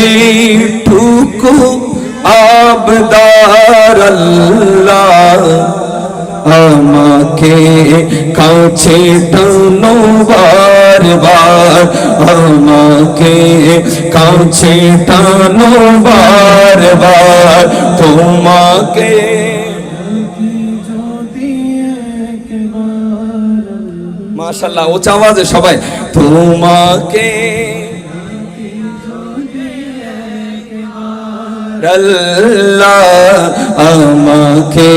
এইটুকু আবদার আমাকে কাছে টানো বার বার আমাকে কাছে টানো বার বার তোমাকে মাশাল্লাহ উচ্চ আওয়াজে সবাই। তোমাকে আল্লাহ আমাকে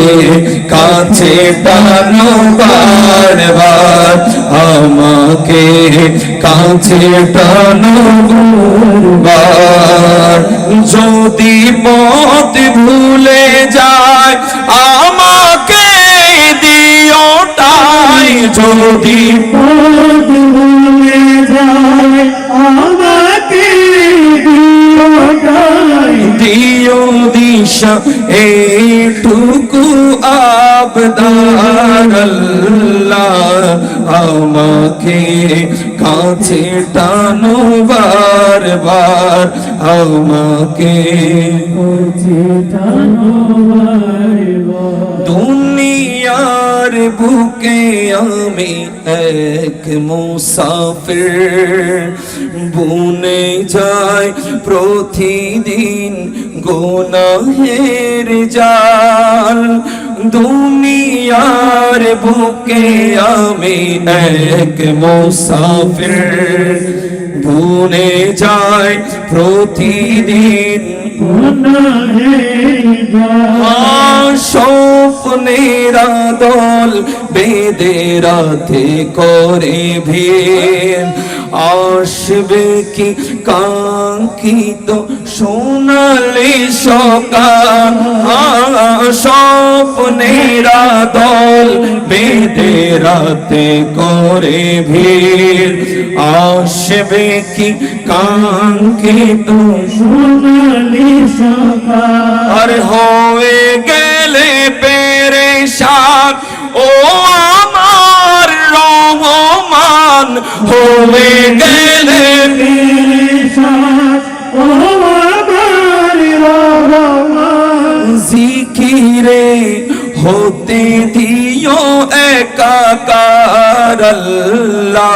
কাছে টানো বারবার আমাকে কাছে টানো বার যদি পথ ভুলে যায়, আমাকে দিওটাই যদি দিও দিশা এইটুকু আবদার আল্লাহ আমাকে কাছে টানো বার বার আমাকে দুনিয়ার বুকে আমি এক মুসাফির বুনে যায় প্রতিদিন গোনাহের জাল। দুনিয়ার বুকে আমি এক মুসাফির। বুনে যায় প্রতিদিন। স্বপ্নেরা দল বেদে রাতে করে ভিড়। আসবে কি? কাঙ্ক্ষিত সোনালি সকাল। স্বপ্নেরা দল বেদে রাতে করে ভিড়। আসবে কি? কাঙ্ক্ষিত আর হয়ে গেলে পেরেশান। ও হয়ে গেলে জিকিরে হতে দিও একাকার আল্লাহ।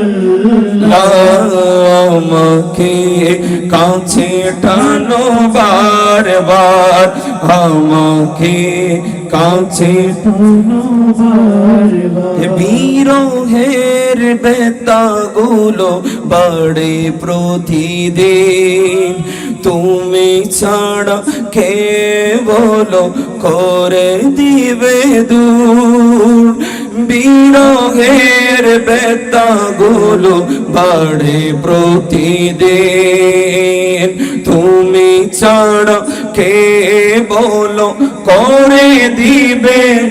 আমাকে কাছে টানো বার বার, আমাকে কাছে বিরহের বেতাগুলো বাড়ে প্রতিদিন। তুমি ছাড়া কে বলো, করে দিবে দূর। বিরহের বেতাগুলো বাড়ে প্রতিদিন। তুমি ছাড়া কে বলো করে দিবে?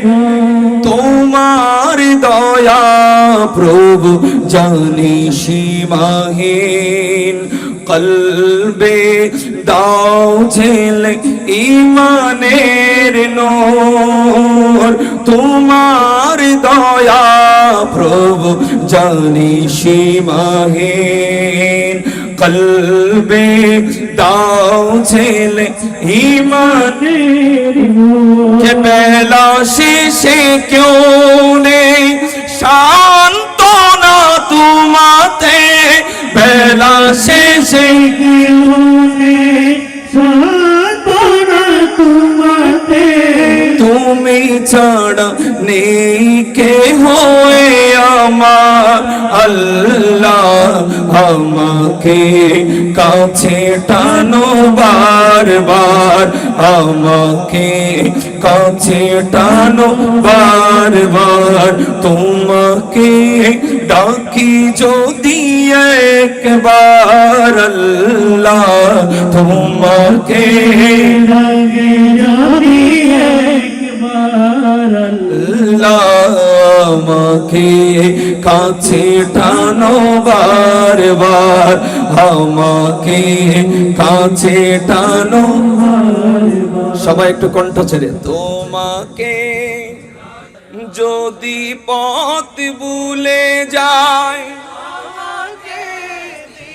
তোমার দয়া প্রভু জানি সীমাহীন। কলবে দাও ঝেলে ইমানের নূর। তোমার দয়া প্রভু জানি সীমাহীন। কলবে দাও ঝেলে ইমানের কে বেলা শেষে কেউ নেই। শান্ত না তোমাতে। বেলা শেষে তুমি ছাড়া নেই কে হয়ে আমার। আল্লাহ আমাকে কাছে টানো বার বার আমাকে কাছে টানো বার বার তোমাকে ডাকি যদি একবার। আল্লাহ তোমাকে আল্লাহ আমাকে কাছে টানো বারবার। আমাকে কাছে টানো সবাই একটু কণ্ঠ ছেড়ে তোমাকে যদি পথ ভুলে যায়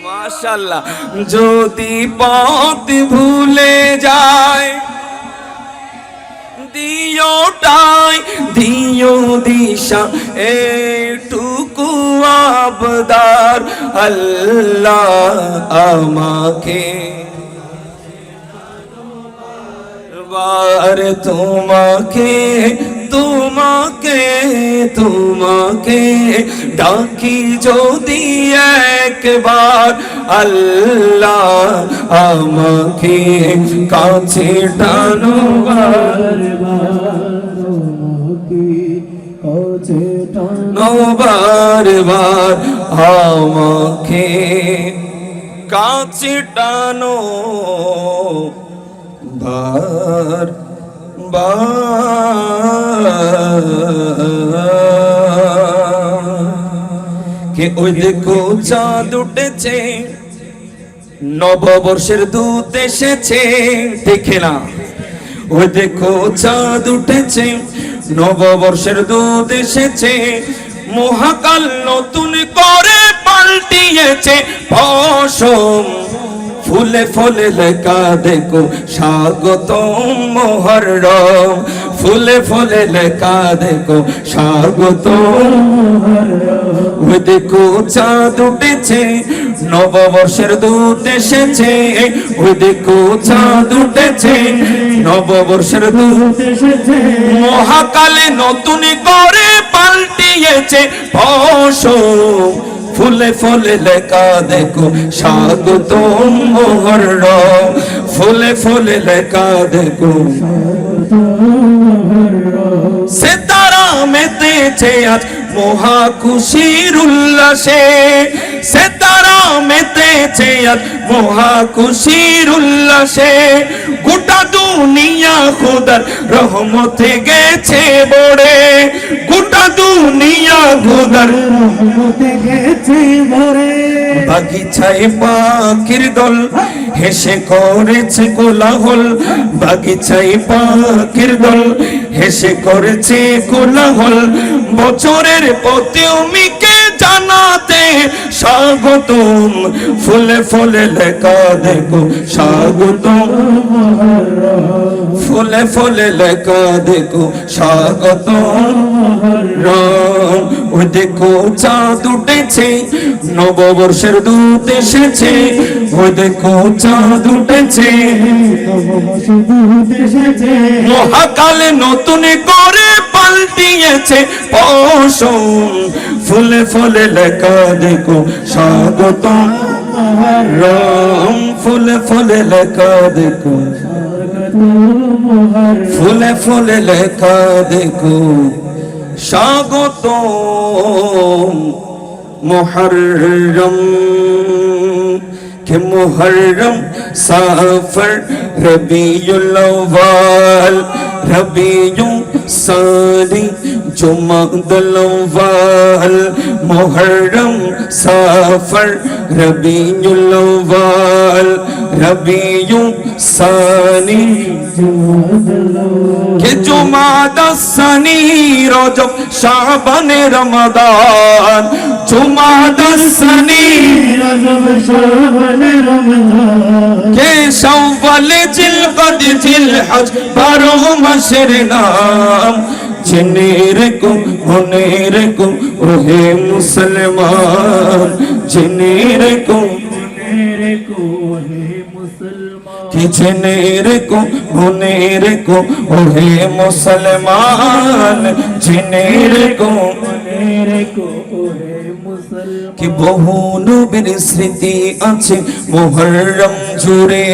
মাশাল্লাহ যদি পথ ভুলে যায় দিওটাই দিও দিশা এটুকু আবদার আল্লাহ আমাকে। বার তোমাকে তোমাকে তোমাকে ডাকি যদি একবার আল্লাহ আমাকে কাছে টানো বার বার আমাকে কাছে টানো। বার বার কে ওই দেখো চাঁদ উঠেছে নববর্ষের দূত এসেছে, দেখে না ওই দেখো চাঁদ উঠেছে, নববর্ষের দূত এসেছে, মহাকাল নতুন করে পাল্টিয়েছে, পশম ফুলে ফুলে লেখা দেখো, স্বাগতম মহরম। ফুলে ফুলে লেখা দেখো, স্বাগতম দেখো চাঁদ উঠেছে নববর্ষের দূত এসেছে, ওই দেখো চাঁদ উঠেছে। নববর্ষের দূত মহাকালে নতুন করে পাল্টিয়েছে পশম ফুলে ফুলে লেখা দেখো স্বাগতম মহরম ফুলে ফুলে লেখা দেখো সে সেতারা মেতেছে আজ মহা খুশির উল্লাসে। সেতারা মেতেছে আজ মহা খুশির উল্লাসে গোটা দুনিয়া খোদার রহমতে গেছে বড়ে গোটা দুনিয়া খোদার রহমতে গেছে ভরে বাগিচায় পাখির দল হেসে করেছে কোলাহল বাগিচায় পাখির দল হেসে করেছে কোলাহল বছরের পতিমিকে জানাতে স্বাগতম। ফুলে ফুলে লেখা দেখো, স্বাগতম। ফুলে ফুলে লেখা দেখো, স্বাগতম। ওই দেখো চাঁদ উঠেছে, নববর্ষের দূত এসেছে। ওই দেখো চাঁদ উঠেছে, মহাকালে নতুন করে পাল্টিয়েছে পশম। ফুলে ফুলে লেখা দেখো, স্বাগতম রং ফুলে ফুলে লেখা দেখো, ফুলে ফুলে লেখা দেখো স্বাগত মুহররম কে মুহররম সাফর রবিউল আউয়াল রবিউ সানি। মুহররম সাফর রবিউল আউয়াল রবিউ সানি কে জুমাদা সানি রজব শাবান রমাদান জুমাদা সানি রজব শ্রাবণ রমজান কে শাওয়াল জিলকদ জিলহজ বারো মাসের নাম জেনে রেখো মনে রেখো ওহে মুসলমান জেনে রেখো জেনে রেখো মনে রেখো ওহে মুসলমান জেনে রেখো কি বহু নবীর স্মৃতি আছে মোহরম জুড়ে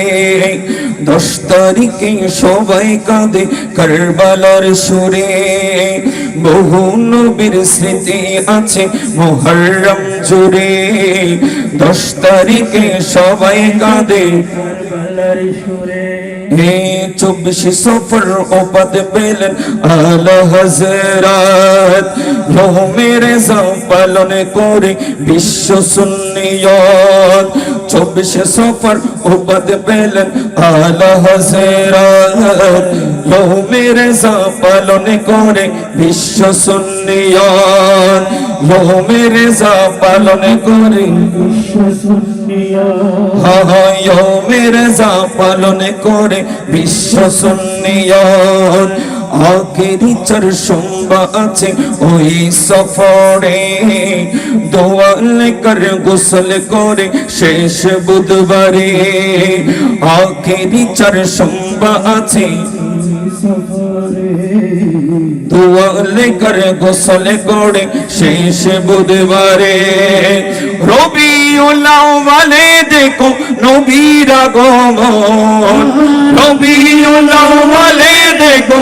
দশ তারিখে সবাই কাঁদে কারবালার সুরে। বহু নবীর স্মৃতি আছে মোহরম জুড়ে। দশ তারিখে সবাই কাঁদে কারবালার সুরে। চব্বিশে সফর ওপাদ পেলেন আল হজরাত রহমের পালন করে বিশ্ব সুন্নিয়ত। চব্বিশে সফর ওপাদ পেলেন আল হজরাত রহমের পালন করে বিশ্ব সুন্নিয়ত রহমের পালন করে বিশ্ব সুন্নিয়া মের যা পালন করে বিশ্ব সুন্নিয়ত আখেরি চার সোমবা আছে, ওই সফরে দোয়াল কর, গোসল করে শেষ বুধবারে। আখেরি চার সোমবা আছে, দোয়ালে করে, গোসল করে শেষ বুধবারে। রবি ওলাওয়ালে দেখো নবীর আগমন রবি ওলাওয়ালে দেখো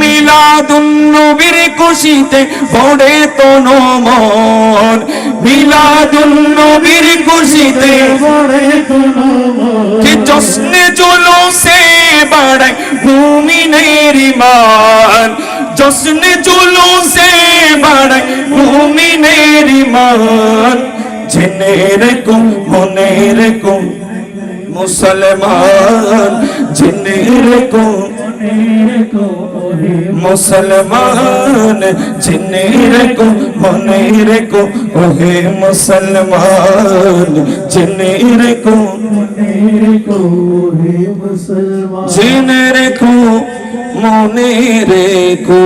মিলাদুন নবীর খুশিতে ভরে তনো মন। মিলাদুন নবীর খুশিতে ভরে তনো মন। যে চলো সে বাড়ায় মুমিনের ইমান জশ্নে চলো সে বাড়ায় মুমিনের ইমান জেনে রেখো, মনে রেখো মুসলমান জেনে রেখো মনে কো ওহে মুসলমান জেনে রেখো মনে রেখো ওহে মুসলমান জেনে রেখো মনে কো ওহে মুসলমান জেনে রেখো মনে রেখো